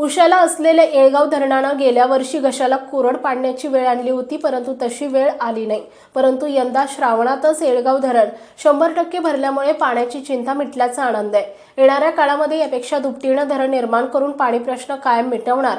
उशाला असलेल्या येळगाव धरणानं गेल्या वर्षी घशाला कोरड पाडण्याची वेळ आणली होती परंतु तशी वेळ आली नाही. परंतु यंदा श्रावणातच येळगाव धरण शंभर टक्के भरल्यामुळे पाण्याची चिंता मिटल्याचा आनंद आहे. येणाऱ्या काळामध्ये यापेक्षा दुपटीनं धरण निर्माण करून पाणी प्रश्न कायम मिटवणार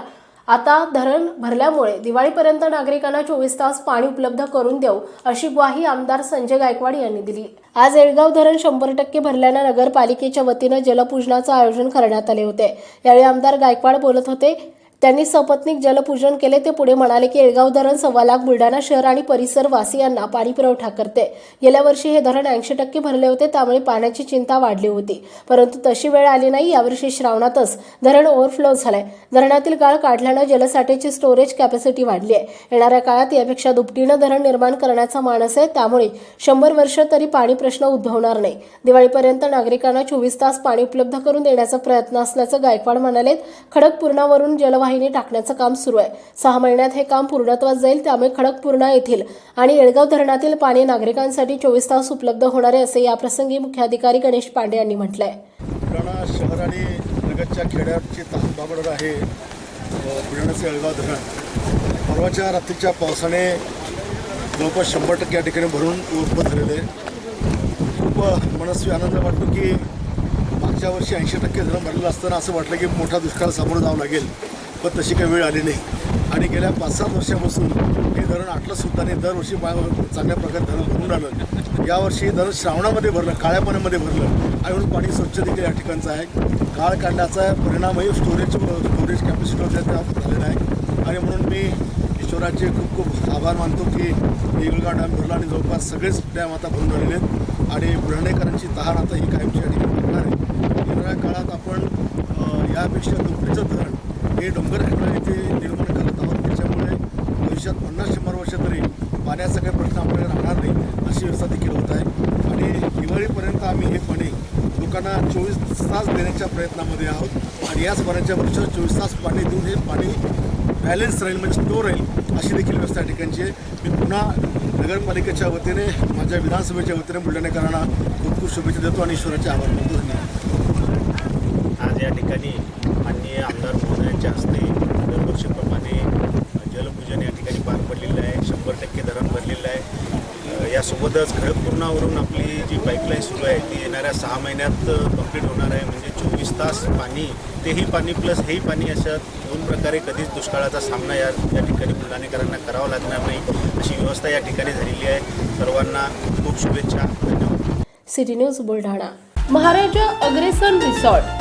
आता धरण भरल्यामुळे दिवाळीपर्यंत नागरिकांना चोवीस तास पाणी उपलब्ध करून देऊ अशी ग्वाही आमदार संजय गायकवाड यांनी दिली. आज येळगाव धरण शंभर टक्के भरल्यानं नगरपालिकेच्या वतीनं जलपूजनाचं आयोजन करण्यात आले होते. यावेळी आमदार गायकवाड बोलत होते त्यांनी सपत्नीक जलपूजन केले ते पुढे म्हणाले की येळगाव धरण सव्वा लाख बुलढाणा शहर आणि परिसर वासियांना पाणी पुरवठा करते. गेल्या वर्षी हे धरण ऐंशी टक्के भरले होते त्यामुळे पाण्याची चिंता वाढली होती. परंतु तशी वेळ आली नाही यावर्षी श्रावणातच धरण ओव्हरफ्लो झालंय. धरणातील गाळ काढल्यानं जलसाठ्याची स्टोरेज कॅपॅसिटी वाढली आहे. येणाऱ्या काळात यापेक्षा दुपटीनं धरण निर्माण करण्याचा मानस आहे त्यामुळे शंभर वर्ष तरी पाणी प्रश्न उद्भवणार नाही. दिवाळीपर्यंत नागरिकांना चोवीस तास पाणी उपलब्ध करून देण्याचा प्रयत्न असल्याचं गायकवाड म्हणाले खडकपूर्णावरून जलवाहिनी टाकण्याचं काम सुरू आहे. सहा महिन्यात हे काम पूर्णत्वास जाईल त्यामुळे खडकपूर्णा येथील आणि येळगाव धरणातील पाणी नागरिकांसाठी चोवीस तास उपलब्ध होणार आहे असे याप्रसंगी मुख्याधिकारी गणेश पांडे यांनी म्हटलंय. बुलढाणा शहर आणि लगतच्या खेड्याची तांबाबडर आहे बुलढाण्याचं येळगाव धरण. परवाच्या रात्रीच्या पावसाने जवळपास शंभर टक्के या ठिकाणी भरून उप झालेले खूप मनस्वी आनंद वाटतो की मागच्या वर्षी ऐंशी टक्के धरण भरलेलं असताना असं वाटलं की मोठा दुष्काळ सामोरं जावं लागेल. पण तशी काही वेळ आली नाही. आणि गेल्या पाच सात वर्षापासून हे धरण आटलं सुद्धा आणि दरवर्षी चांगल्या प्रकारे धरण भरून आलं यावर्षी धरण श्रावणामध्ये भरलं काळ्या पाण्यामध्ये भरलं. आणि म्हणून पाणी स्वच्छ देखील या ठिकाणचं आहे. काळ काढण्याचा परिणामही स्टोरेज स्टोरेज कॅपॅसिटीवर त्या झालेला आहे. आणि म्हणून मी ईश्वराचे खूप खूप आभार मानतो की वेगवेगळा डॅम भरला आणि जवळपास सगळेच डॅम आता भरून राहिलेले आहेत. आणि बुलढाणेकरांची तहान आता ही कायमची या ठिकाणी आहे येणाऱ्या काळात आपण अ, यापेक्षा दुपटीचं धरण हे डोंगर खंडा येथे निर्माण करत आहोत. त्याच्यामुळे भविष्यात पन्नास शंभर वर्ष तरी पाण्याचा काही प्रश्न आपल्याला राहणार नाही अशी व्यवस्था देखील होत आहे. आणि दिवाळीपर्यंत आम्ही हे पाणी लोकांना चोवीस तास देण्याच्या प्रयत्नामध्ये आहोत. आणि याच पाण्याच्या वर्षात चोवीस तास पाणी देऊन हे पाणी बॅलन्स राहील म्हणजे स्टोर राहील अशी देखील व्यवस्था या ठिकाणची आहे. मी पुन्हा नगरपालिकेच्या वतीने माझ्या विधानसभेच्या वतीने बुलढाणेकरांना खूप खूप शुभेच्छा देतो आणि ईश्वराचे आभार मानतो. धन्यवाद. या ठिकाणी माननीय आमदार महोदयांच्या हस्ते दरवर्षीप्रमाणे जलपूजन या ठिकाणी पार पडलेलं आहे. शंभर टक्के धरण भरलेलं आहे. यासोबतच खडकपूर्णावरून आपली जी पाईपलाईन सुरू आहे ती येणाऱ्या सहा महिन्यात कंप्लीट होणार आहे. म्हणजे चोवीस तास पाणी तेही पाणी प्लस हेही पाणी अशा दोन प्रकारे कधीच दुष्काळाचा सामना या या ठिकाणी बुलढाणेकरांना करावा लागणार नाही. अशी व्यवस्था या ठिकाणी झालेली आहे. सर्वांना खूप शुभेच्छा. धन्यवाद. City news Buldhana. Maharaja Agrasen resort.